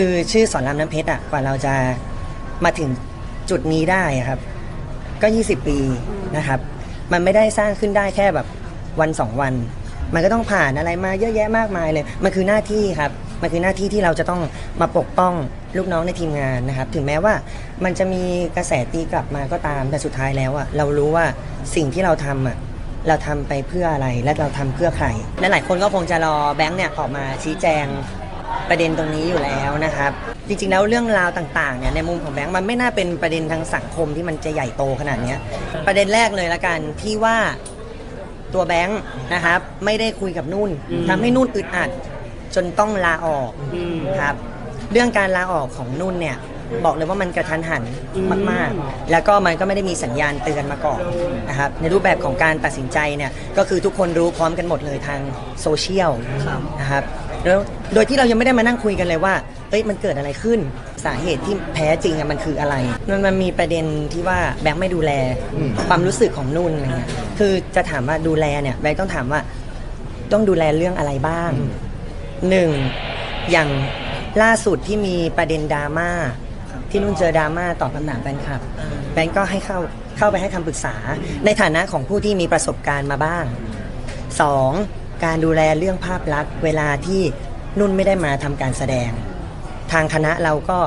คือชื่อสอนรามน้ำเพชรอะกว่าเราจะมาถึงจุดนี้ได้ครับ ก็ 20 ปีนะครับ มันไม่ได้สร้างขึ้นได้แค่แบบวันสองวัน มันก็ต้องผ่านอะไรมาเยอะแยะมากมายเลย มันคือหน้าที่ครับ มันคือหน้าที่ที่เราจะต้องมาปกป้องลูกน้องในทีมงานนะครับ ถึงแม้ว่ามันจะมีกระแสตีกลับมาก็ตาม แต่สุดท้ายแล้วอะเรารู้ว่าสิ่งที่เราทำอะเราทำไปเพื่ออะไรและเราทำเพื่อใครและหลายคนก็คงจะรอแบงค์เนี่ยออกมาชี้แจง ประเด็นตรงนี้อยู่แล้วนะครับ จริงๆแล้วเรื่องราวต่างๆเนี่ยในมุมของแบงค์มันไม่น่าเป็นประเด็นทางสังคมที่มันจะใหญ่โตขนาดเนี้ยประเด็นแรกเลยละกันที่ว่าตัวแบงค์นะครับไม่ได้คุยกับนุ่นทำให้นุ่นอึดอัดจนต้องลาออกครับเรื่องการลาออกของนุ่นเนี่ยบอกเลยว่ามันกระทันหันมากๆ แล้วก็มันก็ไม่ได้มีสัญญาณเตือนมาก่อนนะครับในรูปแบบของการตัดสินใจเนี่ยก็คือทุกคนรู้พร้อมกันหมดเลยทางโซเชียลนะครับ แล้วโดยที่เรายังไม่ได้มานั่งคุยกันเลยว่า เอ้ยมันเกิดอะไรขึ้น สาเหตุที่แท้จริงอะมันคืออะไร มันมันมีประเด็นที่ว่าแบงค์ไม่ดูแลความรู้สึกของนุ่นอะไรเงี้ย คือจะถามว่าดูแลเนี่ยแบงค์ต้องถามว่าต้องดูแลเรื่องอะไรบ้างหนึ่งอย่างล่าสุดที่มีประเด็นดราม่าที่นุ่นเจอดราม่าตอบคำถามแฟนคลับแบงก์ก็ให้เข้าเข้าไปให้คำปรึกษา ในฐานะของผู้ที่มีประสบการณ์มาบ้างสอง การดูแลเรื่องภาพลักษณ์เวลาที่นุ่นไม่ได้มาทำการแสดง ทางคณะเราก็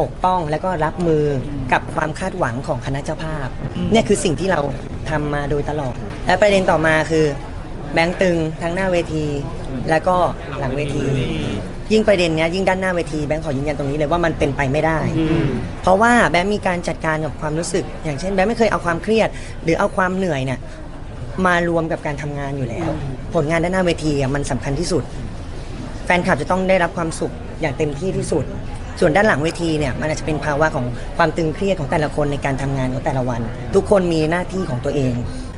ปกป้องแล้วก็รับมือกับความคาดหวังของคณะเจ้าภาพ เนี่ยคือสิ่งที่เราทำมาโดยตลอด และประเด็นต่อมาคือแบงค์ตึงทั้งหน้าเวที แล้วก็หลังเวที ยิ่งประเด็นเนี้ยยิ่งด้านหน้าเวทีแบงค์ขอยืนยันตรงนี้เลยว่ามันเป็นไปไม่ได้ เพราะว่าแบงค์มีการจัดการกับความรู้สึก อย่างเช่นแบงค์ไม่เคยเอาความเครียด หรือเอาความเหนื่อยเนี่ยมารวมกับการทำงานอยู่แล้ว ผลงานด้านหน้าเวทีอะมันสำคัญที่สุด แฟนคลับจะต้องได้รับความสุขอย่างเต็มที่ที่สุด ส่วนด้านหลังเวทีเนี่ยมันอาจจะเป็นภาวะของความตึงเครียดของแต่ละคนในการทำงานของแต่ละวัน ทุกคนมีหน้าที่ของตัวเอง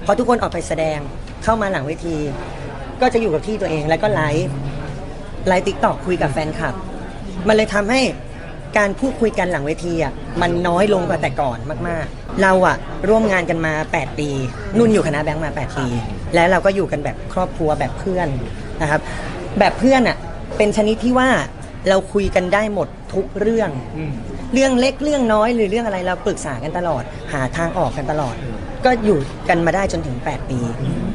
พอทุกคนออกไปแสดงเข้ามาหลังเวที ก็จะอยู่กับที่ตัวเองแล้วก็ไลฟ์ไลฟ์ติ๊กตอกคุยกับแฟนคลับ มันเลยทำให้การพูดคุยกันหลังเวทีอะมันน้อยลงกว่าแต่ก่อนมากๆ เราอะร่วมงานกันมา 8 ปี นุ่นอยู่คณะแบงค์มา 8 ปี แล้วเราก็อยู่กันแบบครอบครัวแบบเพื่อนนะครับ แบบเพื่อนอะเป็นชนิดที่ว่าเราคุยกันได้หมดทุกเรื่อง เรื่องเล็กเรื่องน้อยหรือเรื่องอะไรเราปรึกษากันตลอด หาทางออกกันตลอด ก็อยู่กันมาได้จนถึง 8 ปี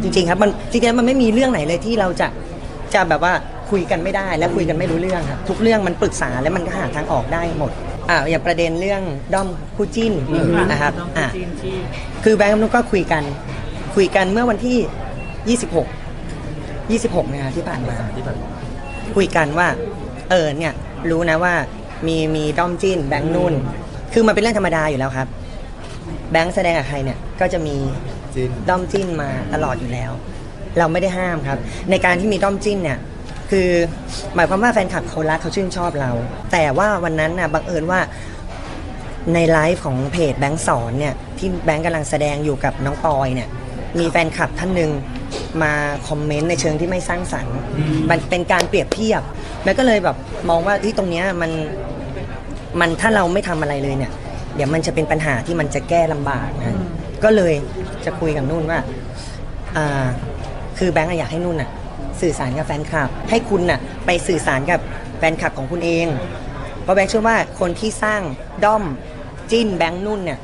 จริง ๆ ครับมันจริงๆแล้วมันไม่มีเรื่องไหนเลยที่เราจะจะแบบว่าคุยกันไม่ได้และคุยกันไม่รู้เรื่องครับทุกเรื่องมันปรึกษาแล้วมันก็หาทางออกได้หมด อ่าอย่างประเด็นเรื่องด้อมคู่จิ้นนะครับอ่าคือแบงค์กับนุกก็คุยกันคุยกันเมื่อวันที่ 26 26นะที่ผ่านมาคุยกันว่า เออเนี่ย รู้นะว่ามีมีด้อมจิ้นแบงค์นุ่น คือมันเป็นเรื่องธรรมดาอยู่แล้วครับ แบงค์แสดงกับใครเนี่ย ก็จะมีจิน ด้อมจิ้นมาตลอดอยู่แล้ว เราไม่ได้ห้ามครับ ในการที่มีด้อมจิ้นเนี่ย คือหมายความว่าแฟนคลับเขารักเขาชื่นชอบเรา แต่ว่าวันนั้นน่ะบังเอิญว่าในไลฟ์ของเพจแบงค์สอนเนี่ยที่แบงค์กำลังแสดงอยู่กับน้องปอยเนี่ยมีแฟนคลับท่านหนึ่งมาคอมเมนต์ในเชิงที่ไม่สร้างสรรค์ มันเป็นการเปรียบเทียบแบงค์ก็เลยแบบมองว่าที่ตรงเนี้ยมันมันถ้าเราไม่ทำอะไรเลยเนี่ย เดี๋ยวมันจะเป็นปัญหาที่มันจะแก้ลำบากนะก็เลยจะคุยกับนุ่นว่าอ่าคือแบงค์อะอยากให้นุ่นอะ สื่อสารกับแฟนคลับ ให้คุณน่ะไปสื่อสารกับแฟนคลับของคุณเอง เพราะแบงค์เชื่อว่าคนที่สร้างด้อมจิ้นแบงค์นุ่นเนี่ย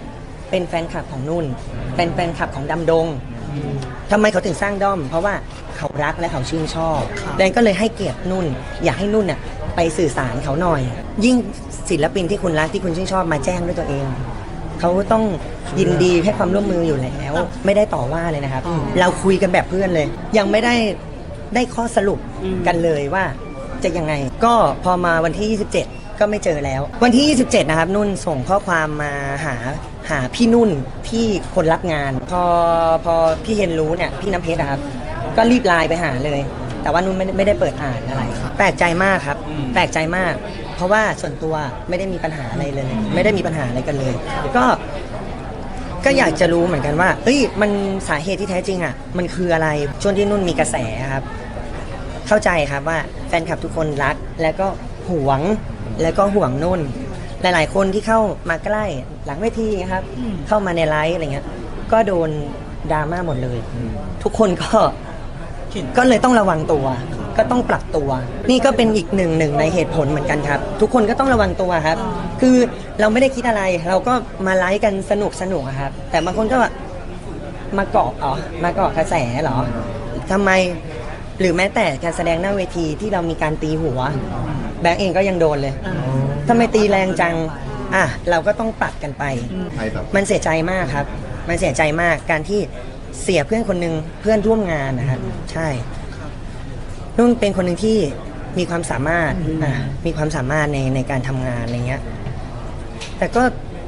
เป็นแฟนคลับของนุ่น เป็นแฟนคลับของดำดงทำไมเขาถึงสร้างด้อม เพราะว่าเขารักและเขาชื่นชอบแดนก็เลยให้เกียรตินุ่น อยากให้นุ่นน่ะไปสื่อสารเขาหน่อย ยิ่งศิลปินที่คุณรักที่คุณชื่นชอบมาแจ้งด้วยตัวเองเขาต้องยินดีให้ความร่วมมืออยู่แล้ว ไม่ได้ต่อว่าเลยนะครับ เราคุยกันแบบเพื่อนเลย ยังไม่ได้ ได้ข้อสรุปกันเลยว่าจะยังไง ก็พอมาวันที่ 27 ก็ไม่เจอแล้ว วันที่ 27 นะครับ นุ่นส่งข้อความมาหาหาพี่นุ่นที่คนรับงาน พอพอพี่เฮนรู้เนี่ยพี่น้ำเพชรอะครับ ก็รีบไลน์ไปหาเลย แต่ว่านุ่นไม่ได้ไม่ได้เปิดอ่านอะไร แปลกใจมากครับ แปลกใจมาก เพราะว่าส่วนตัวไม่ได้มีปัญหาอะไรเลย ไม่ได้มีปัญหาอะไรกันเลย ก็ ก็อยากจะรู้เหมือนกันว่าเอ้ยมันสาเหตุที่แท้จริงอะ มันคืออะไรช่วงที่นุ่นมีกระแสครับ เข้าใจครับว่าแฟนคลับทุกคนรัก แล้วก็หวงแล้วก็ห่วงนุ่น หลาย ๆ คนที่เข้ามาใกล้หลังเวทีนะครับ เข้ามาในไลฟ์อะไรเงี้ย ก็โดนดราม่าหมดเลย ทุกคนก็ก็เลยต้องระวังตัว ก็ต้องปรับตัว นี่ก็เป็นอีกหนึ่งหนึ่งในเหตุผลเหมือนกันครับ ทุกคนก็ต้องระวังตัวครับ คือเราไม่ได้คิดอะไร เราก็มาไลฟ์กันสนุกสนุกอะครับ แต่บางคนก็แบบมาเกาะอ๋อมาเกาะกระแสเหรอทำไมหรือแม้แต่การแสดงหน้าเวทีที่เรามีการตีหัว แบงก์เองก็ยังโดนเลยทำไมตีแรงจังอะเราก็ต้องปรับกันไป ใครแบบมันเสียใจมากครับ มันเสียใจมากการที่เสียเพื่อนคนหนึ่งเพื่อนร่วมงานนะครับ ใช่ นุ่นเป็นคนหนึ่งที่มีความสามารถอะมีความสามารถในในการทำงานอะไรเงี้ย แต่ก็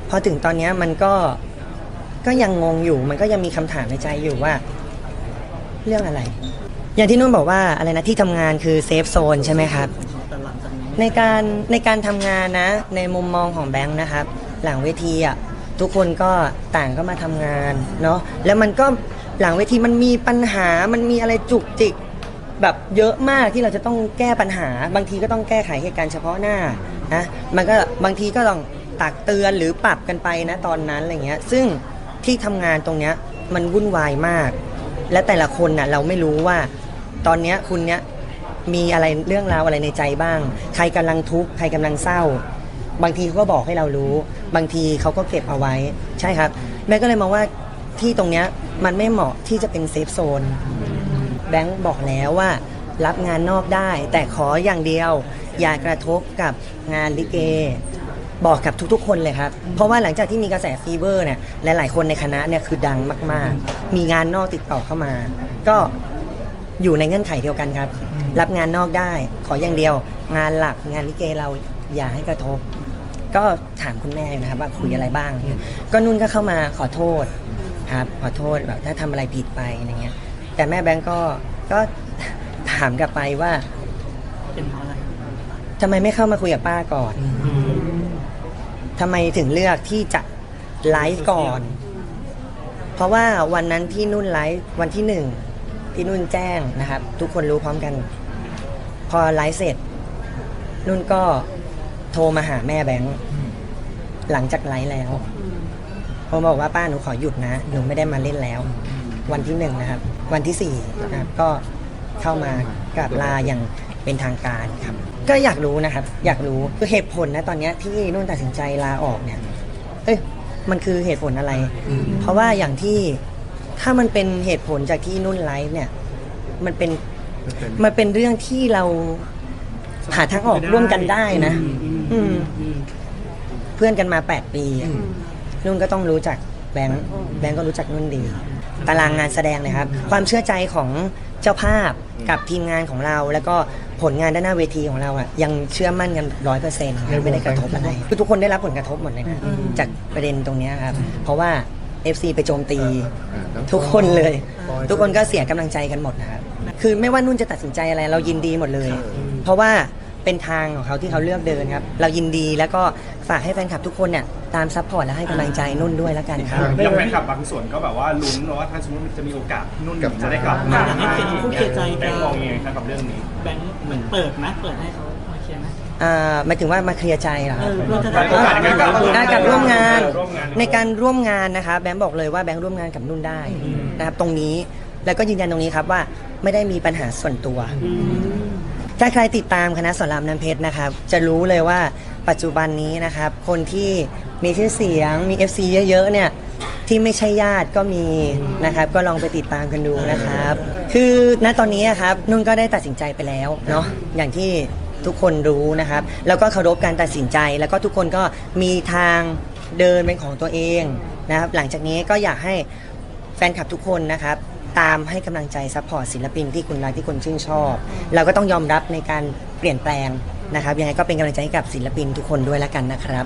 พอถึงตอนเนี้ยมันก็ก็ยังงงอยู่ มันก็ยังมีคำถามในใจอยู่ว่า เรื่องอะไร อย่างที่นุ่นบอกว่าอะไรนะที่ทำงานคือเซฟโซนใช่ไหมครับ ในการในการทำงานนะ ในมุมมองของแบงค์นะครับ หลังเวทีอะทุกคนก็ต่างก็มาทำงานเนาะแล้วมันก็หลังเวทีมันมีปัญหามันมีอะไรจุกจิก แบบเยอะมากที่เราจะต้องแก้ปัญหา บางทีก็ต้องแก้ไขเหตุการณ์เฉพาะหน้านะมันก็บางทีก็ต้องตักเตือนหรือปรับกันไปนะตอนนั้นอะไรเงี้ย ซึ่งที่ทำงานตรงเนี้ยมันวุ่นวายมาก และแต่ละคนน่ะเราไม่รู้ว่า ตอนเนี้ยคุณเนี้ยมีอะไรเรื่องราวอะไรในใจบ้าง ใครกำลังทุกข์ใครกำลังเศร้า บางทีเขาก็บอกให้เรารู้ บางทีเขาก็เก็บเอาไว้ ใช่ครับ แม่ก็เลยมองว่าที่ตรงเนี้ยมันไม่เหมาะที่จะเป็นเซฟโซน แบงค์บอกแล้วว่า รับงานนอกได้ แต่ขออย่างเดียว อย่ากระทบกับงานลิเก บอกกับทุกๆ คนเลยครับ เพราะว่าหลังจากที่มีกระแสฟีเวอร์เนี่ยหลายๆคนในคณะเนี่ยคือดังมากๆ มีงานนอกติดต่อเข้ามา ก็อยู่ในเงื่อนไขเดียวกันครับ รับงานนอกได้ ขออย่างเดียว งานหลักงานลิเกเราอย่าให้กระทบ ก็ถามคุณแม่นะครับว่าคุยอะไรบ้าง ก็นุ่นก็เข้ามาขอโทษครับขอโทษแบบถ้าทำอะไรผิดไปอะไรเงี้ย แต่แม่แบงก์ก็ก็ถามกลับไปว่าเป็นเพราะอะไรทำไมไม่เข้ามาคุยกับป้าก่อนทำไมถึงเลือกที่จะไลฟ์ก่อน เพราะว่าวันนั้นที่นุ่นไลฟ์วันที่หนึ่งที่นุ่นแจ้งนะครับ ทุกคนรู้พร้อมกัน พอไลฟ์เสร็จ นุ่นก็โทรมาหาแม่แบงค์หลังจากไลฟ์แล้วผมบอกว่าป้าหนูขอหยุดนะ หนูไม่ได้มาเล่นแล้ว วันที่หนึ่งนะครับ วันที่สี่นะครับก็เข้ามากราบลาอย่างเป็นทางการครับ ก็อยากรู้นะครับ อยากรู้คือเหตุผลนะตอนเนี้ยที่นุ่นตัดสินใจลาออกเนี่ย เอ้ยมันคือเหตุผลอะไร เพราะว่าอย่างที่ถ้ามันเป็นเหตุผลจากที่นุ่นไลฟ์เนี่ย มันเป็นมันเป็นมันเป็นเรื่องที่เราหาทางออกร่วมกันได้นะ อืม เพื่อนกันมา8ปี นุ่นก็ต้องรู้จักแบงค์แบงค์ก็รู้จักนุ่นดี ตารางงานแสดงเลยครับ ความเชื่อใจของเจ้าภาพกับทีมงานของเรา แล้วก็ผลงานด้านหน้าเวทีของเราอะยังเชื่อมั่นกันร้อยเปอร์เซ็นต์ไม่ได้กระทบอะไรคือทุกคนได้รับผลกระทบหมดเลยนะจากประเด็นตรงเนี้ยครับ เพราะว่า FC ไปโจมตีอ่าแล้วทุกคนเลยปอยทุกคนก็เสียกำลังใจกันหมดนะครับคือไม่ว่านุ่นจะตัดสินใจอะไรเรายินดีหมดเลย เพราะว่า เป็นทางของเขาที่เขาเลือกเดินครับ เรายินดีแล้วก็ฝากให้แฟนคลับทุกคนเนี่ยตามซัพพอร์ตและให้กำลังใจนุ่นด้วยแล้วกันครับอย่างแฟนคลับบางส่วนก็แบบว่าลุ้นว่าถ้าสมมติมันจะมีโอกาสที่นุ่นกลับมาจะได้กลับมาอยากให้เขียนผู้เขียนใจกันแบงค์มองยังไงครับกับเรื่องนี้แบงค์เหมือนเปิดนะเปิดให้เขามาเคลียร์ไหมอ่าหมายถึงว่ามาเคลียร์ใจเหรอคเอรับอเพื่อจะไปโอกาสในการกลับมาได้การร่วมงานร่วมงาน ในการร่วมงานนะคะแบงค์บอกเลยว่าแบงค์ร่วมงานกับนุ่นได้นะครับตรงนี้แล้วก็ยืนยันตรงนี้ครับว่าไม่ได้มีปัญหาส่วนตัว ถ้าใครติดตามคณะสอนรามน้ำเพชรนะครับ จะรู้เลยว่าปัจจุบันนี้นะครับ คนที่มีชื่อเสียงมี FC เยอะๆเนี่ยที่ไม่ใช่ญาติก็มีนะครับ ก็ลองไปติดตามกันดูนะครับ คือณตอนนี้ครับนุ่นก็ได้ตัดสินใจไปแล้วเนาะอย่างที่ทุกคนรู้นะครับ แล้วก็เคารพการตัดสินใจ แล้วก็ทุกคนก็มีทางเดินเป็นของตัวเองนะครับ หลังจากนี้ก็อยากให้แฟนคลับทุกคนนะครับ ตามให้กำลังใจซัพพอร์ตศิลปินที่คุณรักที่คุณชื่นชอบ เราก็ต้องยอมรับในการเปลี่ยนแปลงนะครับยังไงก็เป็นกำลังใจให้กับศิลปินทุกคนด้วยแล้วกันนะครับ